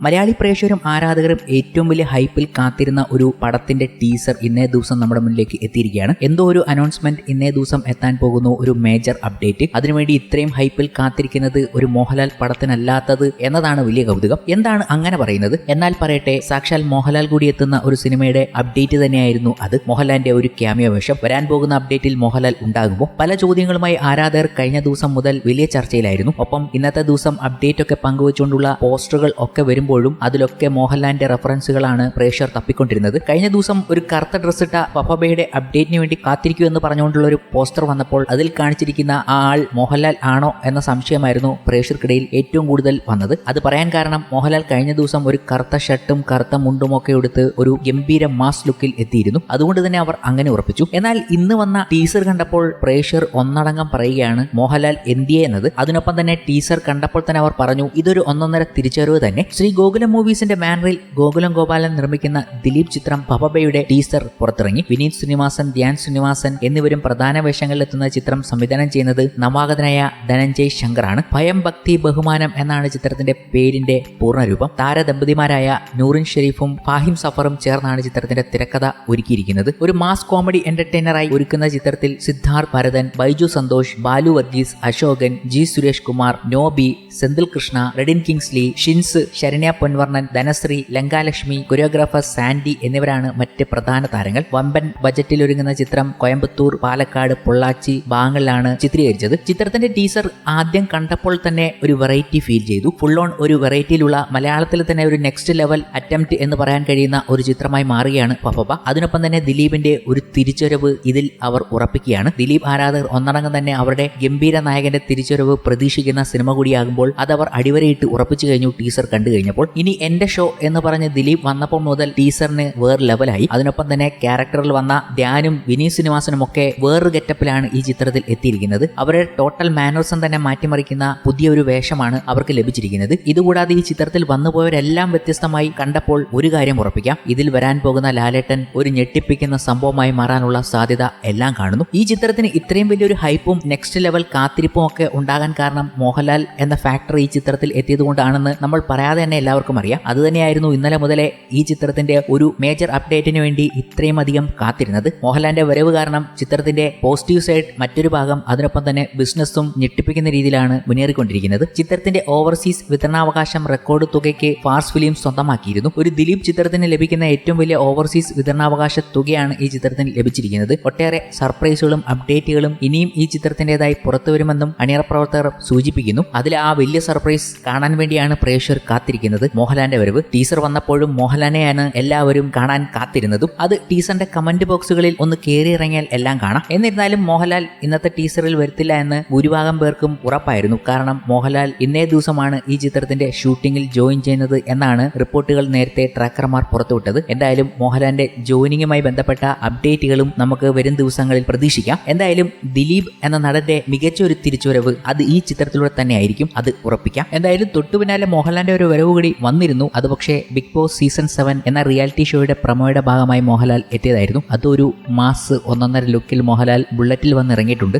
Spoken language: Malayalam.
മലയാളി പ്രേക്ഷകരും ആരാധകരും ഏറ്റവും വലിയ ഹൈപ്പിൽ കാത്തിരുന്ന ഒരു പടത്തിന്റെ ടീസർ ഇന്നേ ദിവസം നമ്മുടെ മുന്നിലേക്ക് എത്തിയിരിക്കുകയാണ്. എന്തോ ഒരു അനൗൺസ്മെന്റ് ഇന്നേ ദിവസം എത്താൻ പോകുന്നു ഒരു മേജർ അപ്ഡേറ്റ് അതിനുവേണ്ടി ഇത്രയും ഹൈപ്പിൽ കാത്തിരിക്കുന്നത് ഒരു മോഹൻലാൽ പടത്തിനല്ലാത്തത് എന്നതാണ് വലിയ കൗതുകം. എന്താണ് അങ്ങനെ പറയുന്നത്? എന്നാൽ പറയട്ടെ സാക്ഷാൽ മോഹൻലാൽ കൂടി എത്തുന്ന ഒരു സിനിമയുടെ അപ്ഡേറ്റ് തന്നെയായിരുന്നു അത്. മോഹൻലാലിന്റെ ഒരു ക്യാമിയോ വേഷം. വരാൻ പോകുന്ന അപ്ഡേറ്റിൽ മോഹൻലാൽ ഉണ്ടാകുമ്പോൾ പല ചോദ്യങ്ങളുമായി ആരാധകർ കഴിഞ്ഞ ദിവസം മുതൽ വലിയ ചർച്ചയിലായിരുന്നു. ഒപ്പം ഇന്നത്തെ ദിവസം അപ്ഡേറ്റ് ഒക്കെ പങ്കുവച്ചുകൊണ്ടുള്ള പോസ്റ്ററുകൾ ഒക്കെ വരുമ്പോഴും അതിലൊക്കെ മോഹൻലാലിന്റെ റെഫറൻസുകളാണ് പ്രേക്ഷകർ തപ്പിക്കൊണ്ടിരുന്നത്. കഴിഞ്ഞ ദിവസം ഒരു കറുത്ത ഡ്രസ് ഇട്ട പപ്പബയുടെ അപ്ഡേറ്റിന് വേണ്ടി കാത്തിരിക്കൂ എന്ന് പറഞ്ഞുകൊണ്ടുള്ള ഒരു പോസ്റ്റർ വന്നപ്പോൾ അതിൽ കാണിച്ചിരിക്കുന്ന ആ ആൾ മോഹൻലാൽ ആണോ എന്ന സംശയമായിരുന്നു പ്രേക്ഷകർക്കിടയിൽ ഏറ്റവും കൂടുതൽ വന്നത്. അത് പറയാൻ കാരണം മോഹൻലാൽ കഴിഞ്ഞ ദിവസം ഒരു കറുത്ത ഷർട്ടും കറുത്ത മുണ്ടും ഒക്കെ എടുത്ത് ഒരു ഗംഭീര മാസ് ലുക്കിൽ എത്തിയിരുന്നു. അതുകൊണ്ട് തന്നെ അവർ അങ്ങനെ ഉറപ്പിച്ചു. എന്നാൽ ഇന്ന് വന്ന ടീസർ കണ്ടപ്പോൾ പ്രേക്ഷകർ ഒന്നടങ്കം പറയുകയാണ് മോഹൻലാൽ എന്തിയെ എന്നത്. അതിനൊപ്പം തന്നെ ടീസർ കണ്ടപ്പോൾ തന്നെ അവർ പറഞ്ഞു ഇതൊരു ഒന്നൊന്നര തിരിച്ചറിവ് തന്നെ. ശ്രീ ഗോകുലം മൂവീസിന്റെ ബാനറിൽ ഗോകുലം ഗോപാലൻ നിർമ്മിക്കുന്ന ദിലീപ് ചിത്രം പപ്പബയുടെ ടീസർ പുറത്തിറങ്ങി. വിനീത് ശ്രീനിവാസൻ ധ്യാൻ ശ്രീനിവാസൻ എന്നിവരും പ്രധാന വേഷങ്ങളിലെത്തുന്ന ചിത്രം സംവിധാനം ചെയ്യുന്നത് നവാഗതനായ ധനഞ്ജയ് ശങ്കറാണ്. ഭയം ഭക്തി ബഹുമാനം എന്നാണ് ചിത്രത്തിന്റെ പേരിന്റെ പൂർണരൂപം. താരദമ്പതിമാരായ നൂറിൻ ഷെരീഫും ഫാഹിം സഫറും ചേർന്നാണ് ചിത്രത്തിന്റെ തിരക്കഥ ഒരുക്കിയിരിക്കുന്നത്. ഒരു മാസ് കോമഡി എന്റർടൈനറായി ഒരുക്കുന്ന ചിത്രത്തിൽ സിദ്ധാർത്ഥ് ഭരതൻ ബൈജു സന്തോഷ് ബാലു വർഗീസ് അശോകൻ ജി സുരേഷ് കുമാർ നോബി സെന്തിൽ കൃഷ്ണ റെഡിൻ കിങ്സ്ലി ഷിൻസ് ശരണ്യ പൊൻവർണൻ ധനശ്രീ ലങ്കാലക്ഷ്മി കൊറിയോഗ്രാഫർ സാൻഡി എന്നിവരാണ് മറ്റ് പ്രധാന താരങ്ങൾ. വമ്പൻ ബജറ്റിൽ ഒരുങ്ങുന്ന ചിത്രം കോയമ്പത്തൂർ പാലക്കാട് പൊള്ളാച്ചി ഭാഗങ്ങളിലാണ് ചിത്രീകരിച്ചത്. ചിത്രത്തിന്റെ ടീസർ ആദ്യം കണ്ടപ്പോൾ തന്നെ ഒരു വെറൈറ്റി ഫീൽ ചെയ്തു. ഫുൾ ഓൺ ഒരു വെറൈറ്റിയിലുള്ള മലയാളത്തിൽ തന്നെ ഒരു നെക്സ്റ്റ് ലെവൽ അറ്റംപ്റ്റ് എന്ന് പറയാൻ കഴിയുന്ന ഒരു ചിത്രമായി മാറുകയാണ് പപ്പ അതിനൊപ്പം തന്നെ ദിലീപിന്റെ ഒരു തിരിച്ചുവരവ് ഇതിൽ അവർ ഉറപ്പിക്കുകയാണ്. ദിലീപ് ആരാധകർ ഒന്നടങ്കം തന്നെ അവരുടെ ഗംഭീര നായകന്റെ തിരിച്ചുവരവ് പ്രതീക്ഷിക്കുന്ന സിനിമ കൂടിയാകുമ്പോൾ അതവർ അടിവരയിട്ട് ഉറപ്പിച്ചു കഴിഞ്ഞു ടീസർ കണ്ടു കഴിഞ്ഞപ്പോൾ ഇനി എന്റെ ഷോ എന്ന് പറഞ്ഞ് ദിലീപ് വന്നപ്പോൾ മുതൽ ടീസറിന് വേറെ ലെവലായി അതിനൊപ്പം തന്നെ ക്യാരക്ടറിൽ വന്ന ധ്യാനും വിനീത് ശ്രീനിവാസനും ഒക്കെ വേറൊരു ഗെറ്റപ്പിലാണ് ഈ ചിത്രത്തിൽ എത്തിയിരിക്കുന്നത്. അവരുടെ ടോട്ടൽ മാനേഴ്സം തന്നെ മാറ്റിമറിക്കുന്ന പുതിയൊരു വേഷമാണ് അവർക്ക് ലഭിച്ചിരിക്കുന്നത്. ഇതുകൂടാതെ ഈ ചിത്രത്തിൽ വന്നുപോയവരെല്ലാം വ്യത്യസ്തമായി കണ്ടപ്പോൾ ഒരു കാര്യം ഉറപ്പിക്കാം. ഇതിൽ വരാൻ പോകുന്ന ലാലേട്ടൻ ഒരു ഞെട്ടിപ്പിക്കുന്ന സംഭവമായി മാറാനുള്ള സാധ്യത എല്ലാം കാണുന്നു. ഈ ചിത്രത്തിന് ഇത്രയും വലിയൊരു ഹൈപ്പും നെക്സ്റ്റ് ലെവൽ കാത്തിരിപ്പും ഒക്കെ ഉണ്ടാകാൻ കാരണം മോഹൻലാൽ എന്ന ഫാക്ടർ ഈ ചിത്രത്തിൽ എത്തിയതുകൊണ്ടാണെന്ന് നമ്മൾ പറയാതെ തന്നെ എല്ലാവർക്കും അറിയാം. അതുതന്നെയായിരുന്നു ഇന്നലെ മുതലേ ഈ ചിത്രത്തിന്റെ ഒരു മേജർ അപ്ഡേറ്റിന് വേണ്ടി ഇത്രയും അധികം കാത്തിരുന്നത്. മോഹൻലാലിന്റെ വരവ് കാരണം ചിത്രത്തിന്റെ പോസിറ്റീവ് സൈഡ് മറ്റൊരു ഭാഗം അതിനൊപ്പം തന്നെ ബിസിനസ്സും ഞെട്ടിപ്പിക്കുന്ന രീതിയിലാണ് മുന്നേറിക്കൊണ്ടിരിക്കുന്നത്. ചിത്രത്തിന്റെ ഓവർസീസ് വിതരണാവകാശം റെക്കോർഡ് തുകയ്ക്ക് ഫാർസ് ഫിലിം സ്വന്തമാക്കിയിരുന്നു. ഒരു ദിലീപ് ചിത്രത്തിന് ലഭിക്കുന്ന ഏറ്റവും വലിയ ഓവർസീസ് വിതരണാവകാശ തുകയാണ് ഈ ചിത്രത്തിന് ലഭിച്ചിരിക്കുന്നത്. ഒട്ടേറെ സർപ്രൈസുകളും അപ്ഡേറ്റുകളും ഇനിയും ഈ ചിത്രത്തിന്റേതായി പുറത്തുവരുമെന്നും അണിയറ പ്രവർത്തകർ സൂചിപ്പിക്കുന്നു. അതിൽ ആ വലിയ സർപ്രൈസ് കാണാൻ വേണ്ടിയാണ് പ്രേക്ഷകർ കാത്തിരിക്കുന്നത്. മോഹൻലാലിന്റെ വരവ്. ടീസർ വന്നപ്പോഴും മോഹൻലാലിനെയാണ് എല്ലാവരും കാണാൻ കാത്തിരുന്നതും. അത് ടീസറിന്റെ കമന്റ് ബോക്സുകളിൽ ഒന്ന് കയറി ഇറങ്ങിയാൽ എല്ലാം കാണാം. എന്നിരുന്നാലും മോഹൻലാൽ ഇന്നത്തെ ടീസറിൽ വരുത്തില്ല എന്ന് ഭൂരിഭാഗം പേർക്കും ഉറപ്പായിരുന്നു. കാരണം മോഹൻലാൽ ഇന്നേ ദിവസമാണ് ഈ ചിത്രത്തിന്റെ ഷൂട്ടിംഗിൽ ജോയിൻ ചെയ്യുന്നത് എന്നാണ് റിപ്പോർട്ടുകൾ നേരത്തെ ട്രാക്കർമാർ പുറത്തുവിട്ടത്. എന്തായാലും മോഹൻലാലിന്റെ ജോയിനിങ്ങുമായി ബന്ധപ്പെട്ട അപ്ഡേറ്റുകളും നമുക്ക് വരും ദിവസങ്ങളിൽ പ്രതീക്ഷിക്കാം. എന്തായാലും ദിലീപ് എന്ന നടന്റെ മികച്ച ഒരു തിരിച്ചുവരവ് അത് ഈ ചിത്രത്തിലൂടെ തന്നെ ആയിരിക്കും അത് ഉറപ്പിക്കാം. എന്തായാലും തൊട്ടുപിന്നാലെ മോഹൻലാലിന്റെ ഒരു വരവ് കൂടി വന്നിരുന്നു. അത് പക്ഷേ ബിഗ് ബോസ് സീസൺ സെവൻ എന്ന റിയാലിറ്റി ഷോയുടെ പ്രമോയുടെ ഭാഗമായി മോഹൻലാൽ എത്തിയതായിരുന്നു. അതൊരു മാസ് ഒന്നൊന്നര ലുക്കിൽ മോഹൻലാൽ ബുള്ളറ്റിൽ വന്ന് ഇറങ്ങിയിട്ടുണ്ട്